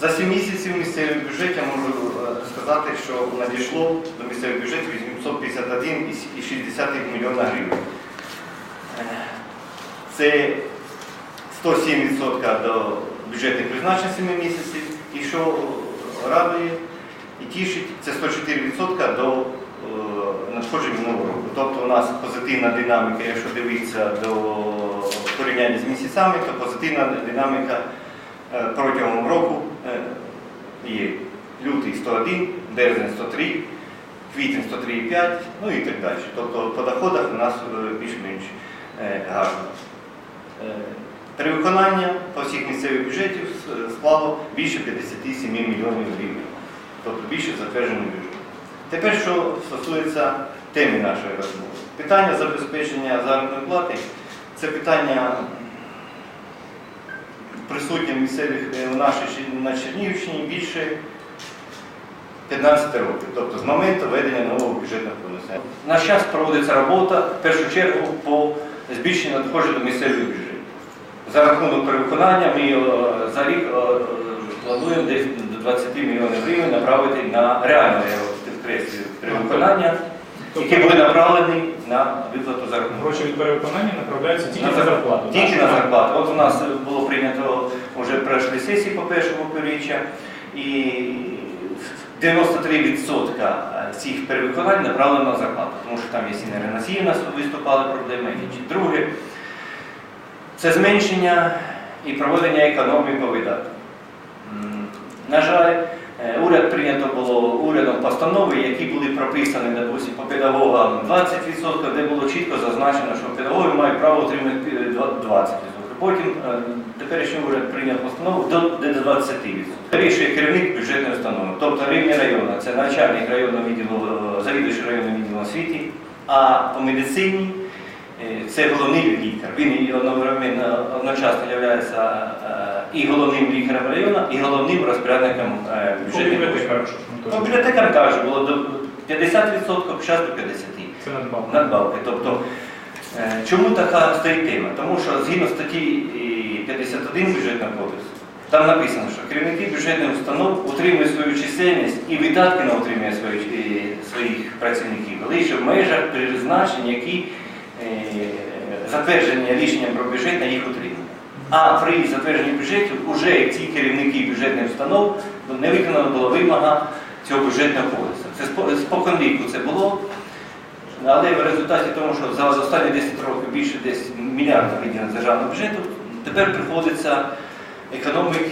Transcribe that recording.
За 7 місяців місцевий бюджет я можу е, сказати, що надійшло до місцевих бюджетів 851,6 мільйона гривень. Е, Це 107% до бюджетних призначень 7 місяців. І що радує і тішить, це 104% до е, надходжень минулого року. Тобто у нас позитивна динаміка, якщо дивитися до порівняння з місяцями, то позитивна динаміка протягом року е, є лютий 101, березень 103, квітень 103,5, ну і так далі. Тобто по доходах у нас е, більш-менш е, гарно. Е, Перевиконання по всіх місцевих бюджетів склало більше 57 мільйонів гривень, тобто більше затвердженого бюджету. Тепер, що стосується теми нашої розмови. Питання забезпечення заробітної плати це питання присутнє в місцевих е, у нашій на Чернігівщині більше 15 років, тобто з моменту введення нового бюджетного кодексу. На час проводиться робота в першу чергу по збільшенню надходжень до місцевих бюджетів. За рахунок перевиконання ми е, за рік е, е, плануємо десь до 20 мільйонів гривень направити на реальне перевиконання, які були направлені на виплату заробітної Гроші від перевиконання направляються тільки на на зарплату. Тільки так? на зарплату. От у нас було прийнято вже пройшли сесії по першому півріччя, і 93% цих перевиконань направлено на зарплату, тому що там є сінеренації, у нас виступали проблеми інші. Друге, це зменшення і проведення економії по видаткам. М, На жаль, е, уряд прийнято було урядом постанови, прописані, допустим, по педагогам 20%, де було чітко зазначено, що педагоги мають право отримати е, 20%. Потім е, теперішній уряд прийняв постанову до, 20%. Вирішує керівник бюджетної установи, тобто рівні району, це начальник районного відділу, е, завідуючий районним відділом освіти, а по медицині Е, Це головний лікар. Він одночасно є і головним лікарем району, і головним розпорядником е, По бюджетних коштів. бібліотекарю, що ж ми теж. бібліотекар каже, було 50%, зараз до 50%. Це надбавка. Надбавки. Тобто, е, чому така стоїть тема? Тому що згідно статті е, 51 бюджетного кодексу, там написано, що керівники бюджетних установ утримують свою чисельність і видатки на утримання своїх, е, своїх працівників лише в межах призначень, які е, затверджені рішенням про бюджет на їх утримання. А при затвердженні бюджетів вже ці керівники бюджетних установ не виконана була вимога цього бюджетного кодексу. Споконвіку це було. Але в результаті того, що за останні 10 років більше десь мільярда виділено з державного бюджету, тепер приходиться економити